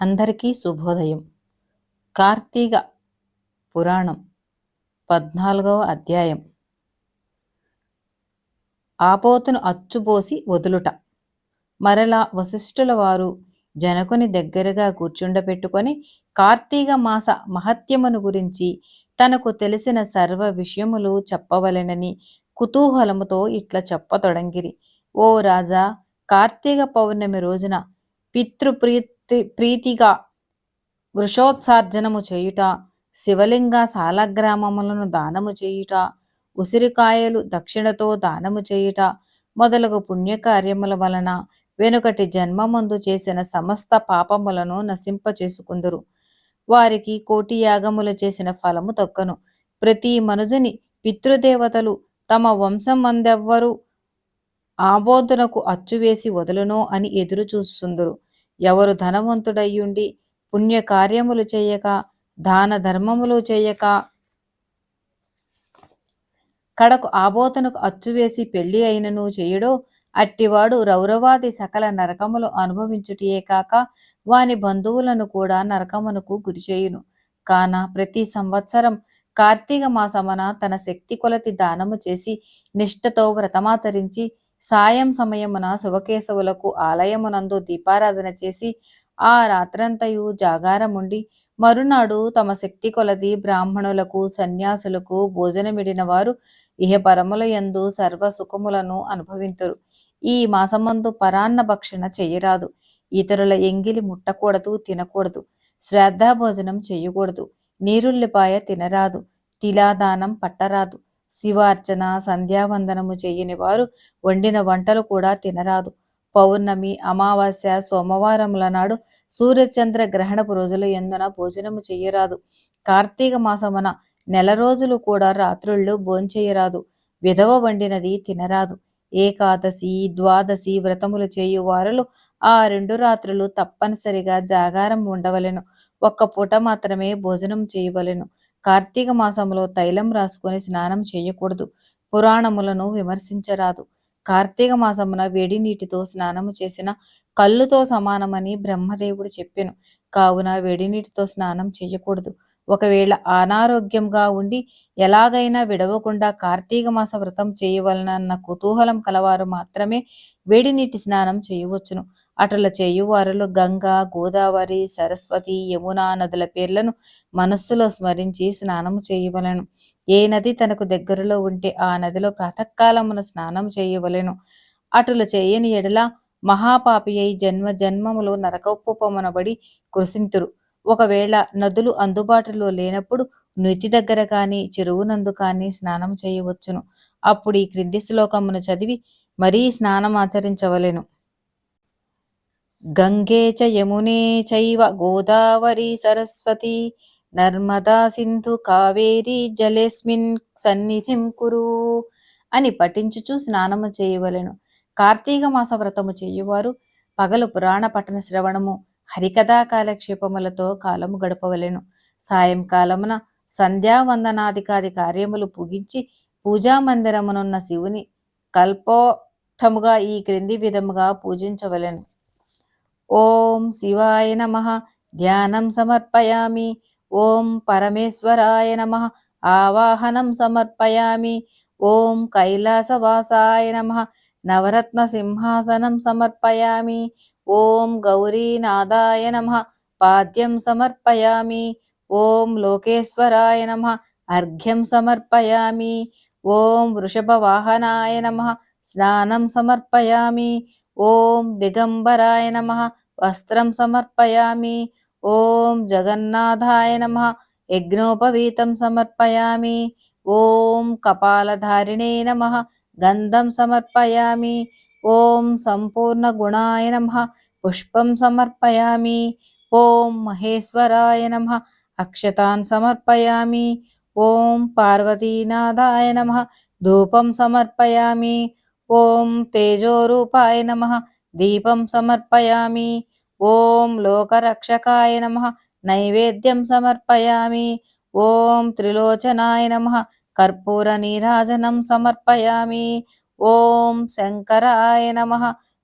అందరికీ శుభోదయం. కార్తీక పురాణం పద్నాలుగవ అధ్యాయం. ఆపోతును అచ్చుబోసి వదులుట. మరలా వశిష్ఠుల వారు జనకుని దగ్గరగా కూర్చుండబెట్టుకొని కార్తీక మాస మహత్యమును గురించి తనకు తెలిసిన సర్వ విషయములు చెప్పవలెనని కుతూహలముతో ఇట్లా చెప్పతొడంగిరి ఓ రాజా కార్తీక పౌర్ణమి రోజున పితృప్రీత్ ప్రీతిగా వృషోత్సార్జనము చేయుట శివలింగ సాలగ్రామములను దానము చేయుట ఉసిరికాయలు దక్షిణతో దానము చేయుట మొదలగు పుణ్యకార్యముల వలన వెనుకటి జన్మమందు చేసిన సమస్త పాపములను నశింపచేసుకుందరు. వారికి కోటి యాగములు చేసిన ఫలము తొక్కను. ప్రతి మనుజుని పితృదేవతలు తమ వంశం మందెవ్వరు ఆబోధనకు అచ్చువేసి వదలునో అని ఎదురు చూస్తుందరు ఎవరు ధనవంతుడయ్యుండి పుణ్యకార్యములు చేయక దాన ధర్మములు చేయక కడకు ఆబోతనకు అచ్చువేసి పెళ్ళి అయినను చేయడో అట్టివాడు రౌరవాది సకల నరకములు అనుభవించుటియే కాక వాని బంధువులను కూడా నరకమునకు గురిచేయును కాన ప్రతి సంవత్సరం కార్తీక మాసమన తన శక్తి కొలతి దానము చేసి నిష్ఠతో వ్రతమాచరించి సాయం సమయమున శివకేశవులకు ఆలయమునందు దీపారాధన చేసి ఆ రాత్రంతయు జాగారముండి మరునాడు తమ శక్తి కొలది బ్రాహ్మణులకు సన్యాసులకు భోజనమిడిన వారు ఇహపరముల యందు సర్వ సుఖములను అనుభవింతురు. ఈ మాసమందు పరాన్న భక్షణ చేయరాదు. ఇతరుల ఎంగిలి ముట్టకూడదు తినకూడదు. శ్రద్ధా భోజనం చేయకూడదు. నీరుల్లిపాయ తినరాదు. తిలాదానం పట్టరాదు. శివార్చన సంధ్యావందనము చేయని వారు వండిన వంటలు కూడా తినరాదు. పౌర్ణమి అమావాస్య సోమవారముల నాడు సూర్యచంద్ర గ్రహణపు రోజులు ఎందున భోజనము చెయ్యరాదు కార్తీక మాసమున నెల రోజులు కూడా రాత్రుళ్ళు భోంచేయరాదు. విధవ వండినది తినరాదు. ఏకాదశి ద్వాదశి వ్రతములు చేయు వారులు ఆ రెండు రాత్రులు తప్పనిసరిగా జాగారం ఉండవలెను. ఒక్క పూట మాత్రమే భోజనం చేయవలెను. కార్తీక మాసంలో తైలం రాసుకొని స్నానం చేయకూడదు. పురాణములను విమర్శించరాదు. కార్తీక మాసమున వేడి నీటితో స్నానము చేసిన కళ్ళుతో సమానమని బ్రహ్మదేవుడు చెప్పెను. కావున వేడి నీటితో స్నానం చేయకూడదు. ఒకవేళ అనారోగ్యంగా ఉండి ఎలాగైనా విడవకుండా కార్తీక మాస వ్రతం చేయవలనన్న కుతూహలం కలవారు మాత్రమే వేడి నీటి స్నానం చేయవచ్చును. అటుల చేయువారులు గంగా గోదావరి సరస్వతి యమున నదుల పేర్లను మనస్సులో స్మరించి స్నానము చేయవలను. ఏ నది తనకు దగ్గరలో ఉంటే ఆ నదిలో ప్రాతకాలమున స్నానం చేయవలెను. అటుల చేయని ఎడల మహాపాపి అయి జన్మ జన్మములు నరకోపమనబడి కృషింతురు ఒకవేళ నదులు అందుబాటులో లేనప్పుడు నుతి దగ్గర కానీ చెరువునందు కానీ స్నానం చేయవచ్చును. అప్పుడు ఈ క్రింది శ్లోకమును చదివి మరీ స్నానం ఆచరించవలెను గంగే చ యమునే చైవ గోదావరి సరస్వతి నర్మదా సింధు కావేరి జలేస్మిన్ సన్నిధిం కురు అని పఠించుచు స్నానము చేయవలెను. కార్తీక మాస వ్రతము చేయువారు పగలు పురాణ పట్టణ శ్రవణము హరికథా కాలక్షేపములతో కాలము గడపవలెను. సాయంకాలమున సంధ్యావందనాధికాది కార్యములు పూగించి పూజా మందిరమునున్న శివుని కల్పోత్తముగా ఈ క్రింది విధముగా పూజించవలెను. ఓం శివాయ నమ. ధ్యానం సమర్పయామి. ఓం పరమేశ్వరాయ నమ. ఆవాహనం సమర్పయామి. ఓం కైలాసవాసాయ నమ. నవరత్న సింహాసనం సమర్పయామి. ఓం గౌరీనాథాయ నమ. పాద్యం సమర్పయామి. ఓం లోకేశ్వరాయ నమ. అర్ఘ్యం సమర్పయామి. ఓం వృషభవాహనాయ నమ. స్నానం సమర్పయామి. ఓం దిగంబరాయ నమ వస్త్రం సమర్పయామి ఓం జగన్నాథాయ నమ యజ్ఞోపవీతం సమర్పయామి ఓం కపాలధారిణే నమ గంధం సమర్పయామి ఓం సంపూర్ణ గుణాయ నమ పుష్పం సమర్పయామి ఓం మహేశ్వరాయ నమ అక్షతాన్ సమర్పయామి ఓం పార్వతీనాథాయ నమ ధూపం సమర్పయామి ఓం తేజోరూపాయ నమ దీపం సమర్పయామి. ఓం లోకరక్షకాయ నమ నైవేద్యం సమర్పయామి. ఓం త్రిలోచనాయ నమ కర్పూర నీరాజనం సమర్పయామి. ఓం శంకరాయ నమ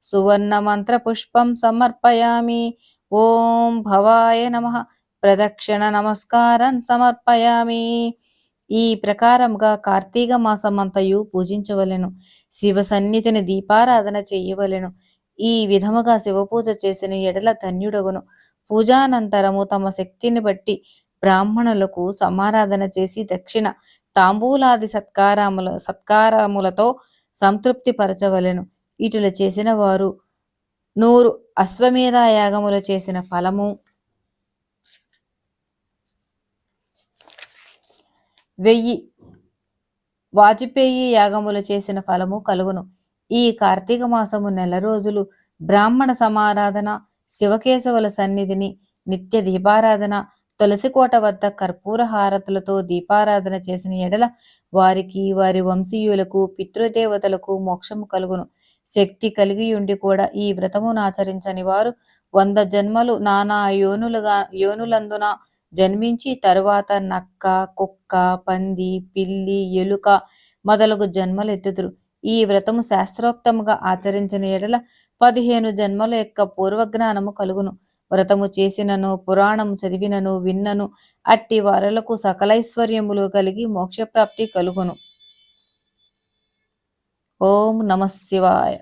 సువర్ణ మంత్రపుష్పం సమర్పయామి. ఓం భవాయ నమ ప్రదక్షిణ నమస్కారం సమర్పయామి. ఈ ప్రకారముగా కార్తీక మాసమంతయు పూజించవలెను. శివ సన్నిధిని దీపారాధన చేయవలెను. ఈ విధముగా శివపూజ చేసిన ఎడల ధన్యుడగును. పూజానంతరము తమ శక్తిని బట్టి బ్రాహ్మణులకు సమారాధన చేసి దక్షిణ తాంబూలాది సత్కారముల సత్కారములతో సంతృప్తి పరచవలెను. ఇటుల చేసిన వారు నూరు అశ్వమేధ యాగములు చేసిన ఫలము వెయ్యి వాజపేయి యాగములు చేసిన ఫలము కలుగును. ఈ కార్తీక మాసము నెల రోజులు బ్రాహ్మణ సమారాధన శివకేశవుల సన్నిధిని నిత్య దీపారాధన తులసికోట వద్ద కర్పూర హారతులతో దీపారాధన చేసిన ఎడల వారికి వారి వంశీయులకు పితృదేవతలకు మోక్షము కలుగును. శక్తి కలిగి ఉండి కూడా ఈ వ్రతమును ఆచరించని వారు వంద జన్మలు నానా యోనులుగా యోనులందున జన్మించి తరువాత నక్క కుక్క పంది పిల్లి ఎలుక మొదలగు జన్మలెత్తుదురు ఈ వ్రతము శాస్త్రోక్తముగా ఆచరించిన ఎడల పదిహేను జన్మల యొక్క పూర్వజ్ఞానము కలుగును. వ్రతము చేసినను పురాణము చదివినను విన్నను అట్టి వారలకు సకలైశ్వర్యములు కలిగి మోక్షప్రాప్తి కలుగును. ఓం నమ శివాయ.